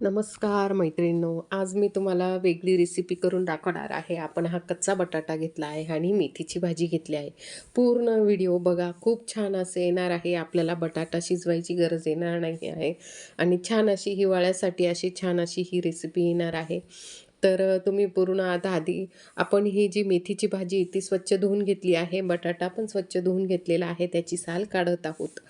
नमस्कार मैत्रिणींनो आज मी तुम्हाला वेगळी रेसिपी करून दाखवणार आहे. आपण हा कच्चा बटाटा घेतला आहे आणि मेथीची भाजी घेतली आहे. पूर्ण व्हिडिओ बघा खूप छान असे येणार आहे. आपल्याला बटाटा शिजवायची गरज येणार नाही आहे. आणि छान अशी हिवाळ्यासाठी अशी छान अशी ही रेसिपी येणार आहे. तर तुम्ही पूर्ण आता आधी आपण ही जी मेथीची भाजी ती स्वच्छ धुवून घेतली आहे. बटाटा पण स्वच्छ धुवून घेतलेला आहे. त्याची साल काढत आहोत.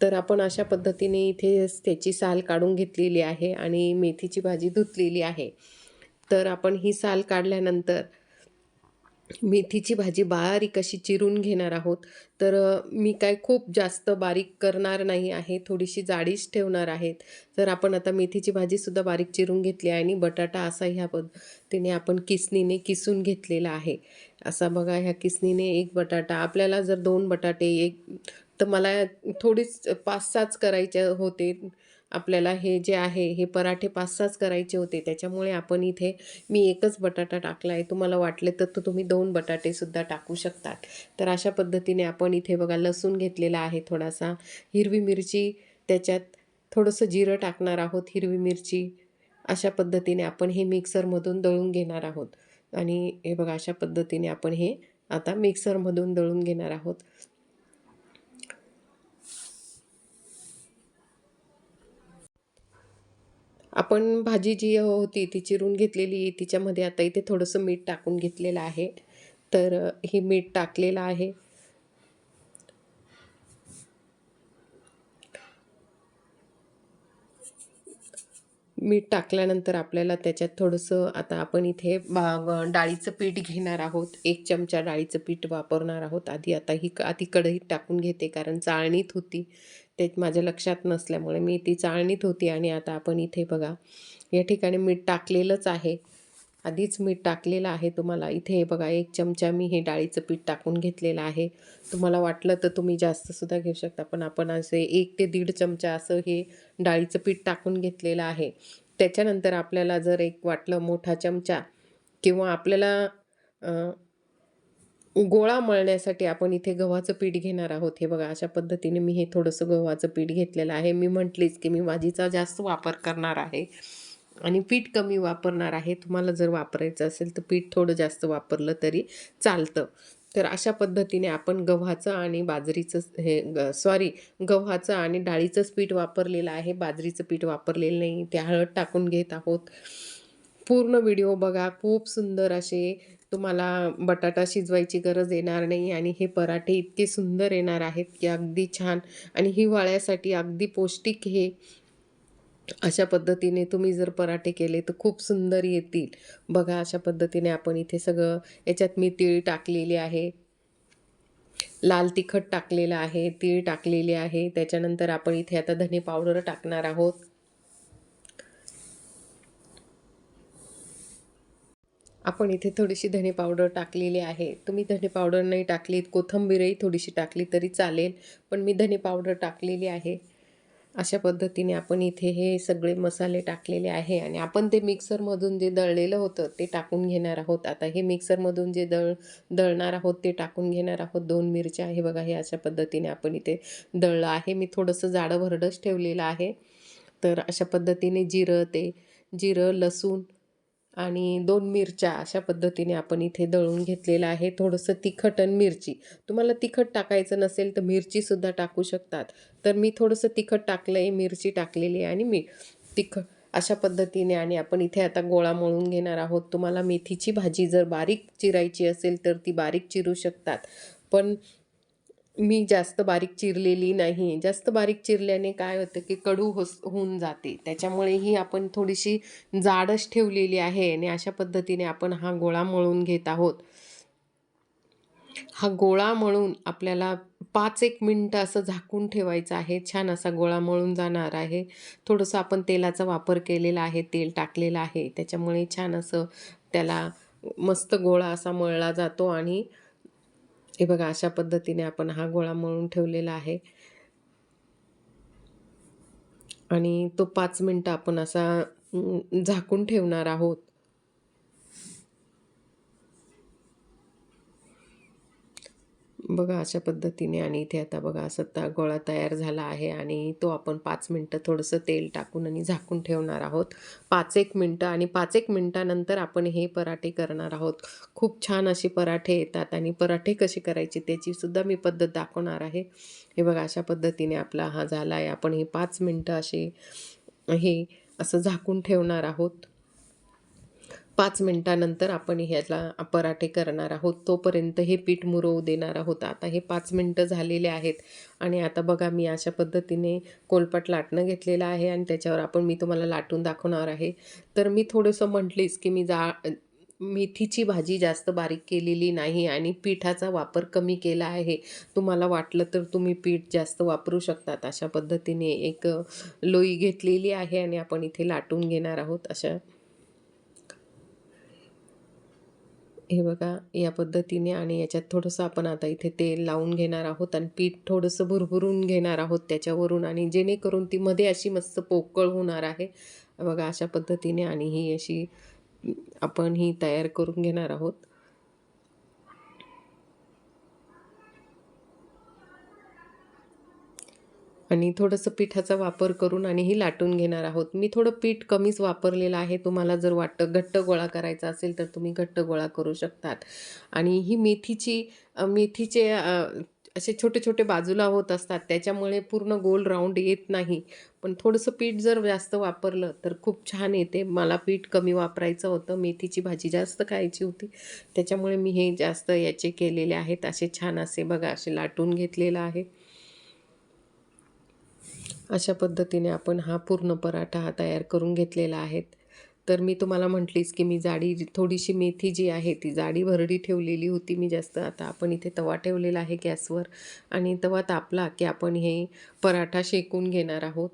तर आपण अशा पद्धतीने इथे त्याची साल काढून घेतलेली आहे आणि मेथीची भाजी धुतलेली आहे. तर आपण ही साल काढल्यानंतर मेथीची भाजी बारीक अशी चिरून घेणार आहोत. तर मी काय खूप जास्त बारीक करणार नाही आहे थोडीशी जाडीच ठेवणार आहेत तर आपण आता मेथीची भाजीसुद्धा बारीक चिरून घेतली आहे आणि बटाटा असा ह्या पद्धतीने आपण किसनीने किसून घेतलेला आहे. असा बघा ह्या किसनीने एक बटाटा आपल्याला जर दोन बटाटे एक तर मला थोडीच पाच सहाच करायचे होते. आपल्याला हे जे आहे हे पराठे पाच सहाच करायचे होते. त्याच्यामुळे आपण इथे मी एकच बटाटा टाकला आहे. तुम्हाला वाटले तर तो तुम्ही दोन बटाटेसुद्धा टाकू शकतात. तर अशा पद्धतीने आपण इथे बघा लसूण घेतलेला आहे थोडासा. हिरवी मिरची त्याच्यात थोडंसं जिरं टाकणार आहोत हिरवी मिरची. अशा पद्धतीने आपण हे मिक्सरमधून दळून घेणार आहोत. आणि हे बघा अशा पद्धतीने आपण हे आता मिक्सरमधून दळून घेणार आहोत. आपण भाजी जी होती ती चिरून घेतलेली तिच्यामध्ये आता इथे थोडंसं मीठ टाकून घेतलेलं आहे. तर हे मीठ टाकलेलं आहे. मीठ टाकल्यानंतर आपल्याला त्याच्यात थोडंसं आता आपण इथे बा डाळीचं पीठ घेणार आहोत. एक चमचा डाळीचं पीठ वापरणार आहोत. आधी आता ही आधी कढईत टाकून घेते कारण चाळणीत होती. ते माझ्या लक्षात नसल्यामुळे मी ती चाळणीत होती. आणि आता आपण इथे बघा या ठिकाणी मीठ टाकलेलंच आहे. आधीच मीठ टाकलेलं आहे तुम्हाला. इथे हे बघा एक चमचा मी हे डाळीचं पीठ टाकून घेतलेलं आहे. तुम्हाला वाटलं तर तुम्ही जास्तसुद्धा घेऊ शकता पण आपण असे एक ते दीड चमचा असं हे डाळीचं पीठ टाकून घेतलेलं आहे. त्याच्यानंतर आपल्याला जर एक वाटलं मोठा चमचा किंवा आपल्याला गोळा मळण्यासाठी आपण इथे गव्हाचं पीठ घेणार आहोत. हे बघा अशा पद्धतीने मी हे थोडंसं गव्हाचं पीठ घेतलेलं आहे. मी म्हटलीच की मी भाजीचा जास्त वापर करणार आहे. आणि पीठ कमी वापरणार आहे. तुम्हाला जर वापरायचं असेल तर पीठ थोडं जास्त वापरलं तरी चालतं. तर अशा पद्धतीने आपण गव्हाचं आणि बाजरीचं हे ग सॉरी गव्हाचं आणि डाळीचंच पीठ वापरलेलं आहे. बाजरीचं पीठ वापरलेलं नाही. ते हळद टाकून घेत आहोत. पूर्ण व्हिडिओ बघा. खूप सुंदर असे तुम्हाला बटाटा शिजवायची गरज येणार नाही आणि हे पराठे इतके सुंदर येणार आहेत की अगदी छान. आणि हिवाळ्यासाठी अगदी पौष्टिक हे अशा पद्धतीने तुम्ही जर पराठे केले तर खूप सुंदर येतील. बघा अशा पद्धतीने आपण इथे सगळं याच्यात मी तीळ टाकलेली आहे. लाल तिखट टाकलेलं आहे तीळ टाकलेले आहे. त्याच्यानंतर आपण इथे आता धने पावडर टाकणार आहोत. आपण इथे थोडीशी धने पावडर टाकलेली आहे. तुम्ही धने पावडर नाही टाकलीत कोथिंबीरही थोडीशी टाकली तरी चालेल. पण मी धने पावडर टाकलेली आहे. अशा पद्धतीने आपण इथे हे सगळे मसाले टाकलेले आहे आणि आपण ते मिक्सरमधून जे दळलेलं होतं ते टाकून घेणार आहोत. आता हे मिक्सरमधून जे दळ दळणार आहोत ते टाकून घेणार आहोत. दोन मिरच्या आहे बघा हे अशा पद्धतीने आपण इथे दळलं आहे. मी थोडंसं जाडं भरडंच ठेवलेलं आहे. तर अशा पद्धतीने जिरं ते जिरं लसूण आणि दोन मिरच्या अशा पद्धतीने आपण इथे दळून घेतलेलं आहे. थोडंसं तिखट आणि मिरची. तुम्हाला तिखट टाकायचं नसेल तर मिरचीसुद्धा टाकू शकतात. तर मी थोडंसं तिखट टाकलं आहे मिरची टाकलेली आहे आणि मी तिखट अशा पद्धतीने आणि आपण इथे आता गोळा मळून घेणार आहोत. तुम्हाला मेथीची भाजी जर बारीक चिरायची असेल तर ती बारीक चिरू शकतात. पण मी जास्त बारीक चिरलेली नाही. जास्त बारीक चिरल्याने काय होतं की कडू होस होऊन जाते. त्याच्यामुळे ही आपण थोडीशी जाडच ठेवलेली आहे आणि अशा पद्धतीने आपण हा गोळा मळून घेत आहोत. हा गोळा मळून आपल्याला पाच एक मिनटं असं झाकून ठेवायचं आहे. छान असा गोळा मळून जाणार आहे. थोडंसं आपण तेलाचा वापर केलेला आहे. तेल टाकलेलं आहे. त्याच्यामुळे छान असं त्याला मस्त गोळा असा मळला जातो आणि हे बघा अशा पद्धतीने आपण हा गोळा मळून ठेवलेला आहे. आणि तो पाच मिनटं आपण असा झाकून ठेवणार आहोत. बघा अशा पद्धतीने आणि इथे आता बघा असं ता गोळा तयार झाला आहे आणि तो आपण पाच मिनटं थोडंसं तेल टाकून आणि झाकून ठेवणार आहोत. पाच एक मिनटं आणि पाच एक मिनटानंतर आपण हे पराठे करणार आहोत. खूप छान असे पराठे येतात आणि पराठे कसे करायचे त्याचीसुद्धा मी पद्धत दाखवणार आहे. हे बघा अशा पद्धतीने आपला हा झाला आहे आपण हे पाच मिनटं असे हे असं झाकून ठेवणार आहोत. पाच मिनटानंतर आपण ह्याला पराठे करणार आहोत. तोपर्यंत हे पीठ मुरवू देणार आहोत. आता हे पाच मिनटं झालेले आहेत. आणि आता बघा मी अशा पद्धतीने कोलपट लाटणं घेतलेलं आहे आणि त्याच्यावर आपण मी तुम्हाला लाटून दाखवणार आहे. तर मी थोडंसं म्हटलीच की मी जा मेथीची भाजी जास्त बारीक केलेली नाही आणि पिठाचा वापर कमी केला आहे. तुम्हाला वाटलं तर तुम्ही पीठ जास्त वापरू शकतात. अशा पद्धतीने एक लोई घेतलेली आहे आणि आपण इथे लाटून घेणार आहोत. अशा हे बघा या पद्धतीने आणि याच्यात थोडंसं आपण आता इथे तेल लावून घेणार आहोत आणि पीठ थोडंसं भुरभुरून घेणार आहोत त्याच्यावरून आणि जेणेकरून ती मध्ये अशी मस्त पोकळ होणार आहे. बघा अशा पद्धतीने आणि ही अशी आपण ही तयार करून घेणार आहोत. आणि थोडंसं पिठाचा वापर करून आणि ही लाटून घेणार आहोत. मी थोडं पीठ कमीच वापरलेलं आहे. तुम्हाला जर वाटतं घट्ट गोळा करायचा असेल तर तुम्ही घट्ट गोळा करू शकतात. आणि ही मेथीची मेथीचे असे छोटे छोटे बाजूला होत असतात. त्याच्यामुळे पूर्ण गोल राऊंड येत नाही. पण थोडंसं पीठ जर जास्त वापरलं तर खूप छान येते. मला पीठ कमी वापरायचं होतं. मेथीची भाजी जास्त खायची होती. त्याच्यामुळे मी हे जास्त याचे केलेले आहेत. असे छान असे बघा असे लाटून घेतलेलं आहे. अशा पद्धतीने आपण हा पूर्ण पराठा हा तयार करून घेतलेला आहे. तर मी तुम्हाला म्हटलीच की मी जाडी थोडीशी मेथी जी आहे ती जाडी भरडी ठेवलेली होती. मी जास्त आता आपण इथे तवा ठेवलेला आहे गॅसवर. आणि तवा तापला की आपण हे पराठा शेकून घेणार आहोत.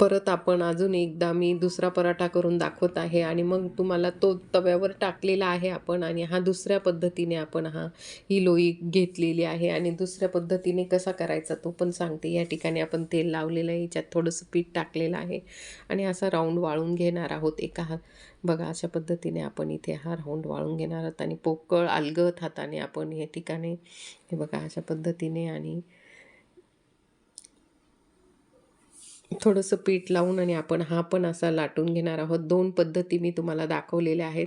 परत आपण अजून एकदा मी दुसरा पराठा करून दाखवत आहे आणि मग तुम्हाला तो तव्यावर टाकलेला आहे आपण आणि हा दुसऱ्या पद्धतीने आपण हा ही लोई घेतलेली आहे आणि दुसऱ्या पद्धतीने कसा करायचा तो पण सांगते. या ठिकाणी आपण तेल लावलेलं आहे याच्यात थोडंसं पीठ टाकलेलं आहे आणि असा राऊंड वाळून घेणार आहोत एका हा बघा अशा पद्धतीने आपण इथे हा राऊंड वाळून घेणार आहोत आणि पोकळ अलगत हाताने आपण या ठिकाणी हे बघा अशा पद्धतीने आणि थोडंसं पीठ लावून आणि आपण हा पण असा लाटून घेणार आहोत. दोन पद्धती मी तुम्हाला दाखवलेल्या आहेत.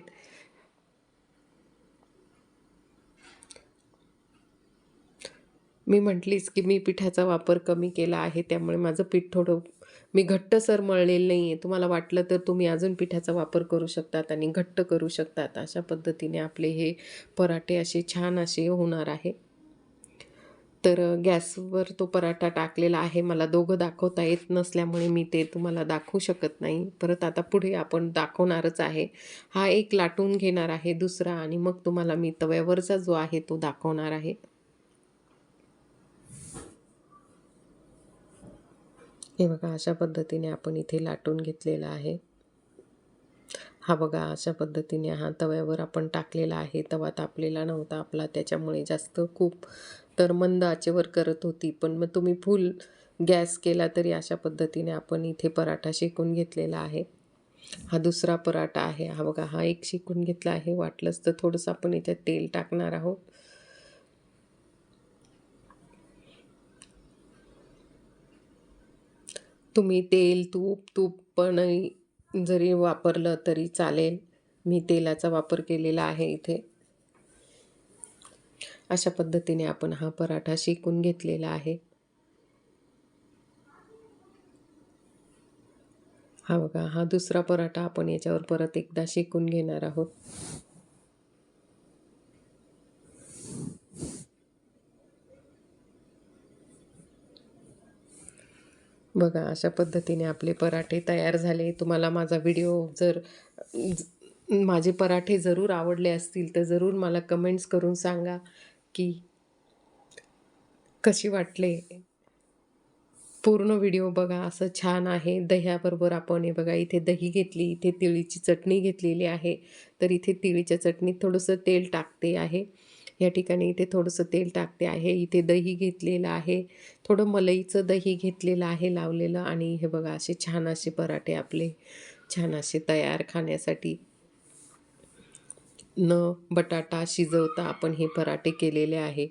मी म्हटलीच की मी पिठाचा वापर कमी केला आहे त्यामुळे माझं पीठ थोडं मी घट्टसर मळलेलं नाही आहे तुम्हाला वाटलं तर तुम्ही अजून पिठाचा वापर करू शकतात आणि घट्ट करू शकतात. अशा पद्धतीने आपले हे पराठे असे छान असे होणार आहे. तर गॅसवर तो पराठा टाकलेला आहे. मला दोघं दाखवता येत नसल्यामुळे मी ते तुम्हाला दाखवू शकत नाही. परत आता पुढे आपण दाखवणारच आहे. हा एक लाटून घेणार आहे दुसरा आणि मग तुम्हाला मी तव्यावरचा जो आहे तो दाखवणार आहे. हे बघा अशा पद्धतीने आपण इथे लाटून घेतलेला आहे. हा बघा अशा पद्धतीने हा तव्यावर आपण टाकलेला आहे. तवा तापलेला नव्हता आपला त्याच्यामुळे जास्त खूप तर मंद आचेवर करत होती. पण मग तुम्ही फुल गॅस केला तरी अशा पद्धतीने आपण इथे पराठा शेकून घेतलेला आहे. हा दुसरा पराठा आहे. हा बघा हा एक शिकून घेतला आहे. वाटलंच तर थोडंसं आपण इथे तेल टाकणार आहोत. तुम्ही तेल तूप तूप पण जरी वापरलं तरी चालेल. मी तेलाचा वापर केलेला आहे इथे. अशा पद्धतीने आपण हा पराठा शिकून घेतलेला आहे. हा बघा हा दुसरा पराठा आपण याच्यावर परत एकदा शिकून घेणार आहोत. बघा अशा पद्धतीने आपले पराठे तयार झाले. तुम्हाला माझा व्हिडिओ जर माझे पराठे जरूर आवडले असतील तर जरूर मला कमेंट्स करून सांगा. की कशी वाटले? पूर्ण व्हिडिओ बघा असं छान आहे. दह्याबरोबर आपण हे बघा इथे दही घेतली इथे तिळीची चटणी घेतलेली आहे. तर इथे तिळीच्या चटणीत थोडंसं तेल टाकते आहे. या ठिकाणी इथे थोडंसं तेल टाकते आहे. इथे दही घेतलेलं आहे. थोडं मलईचं दही घेतलेलं आहे लावलेलं. आणि हे बघा असे छान असे पराठे आपले छान असे तयार खाण्यासाठी. न बटाटा शिजवता आपण हे पराठे केलेले आहे.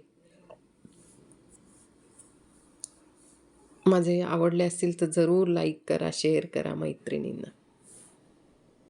माझे आवडले असतील तर जरूर लाईक करा शेअर करा मैत्रिणींना.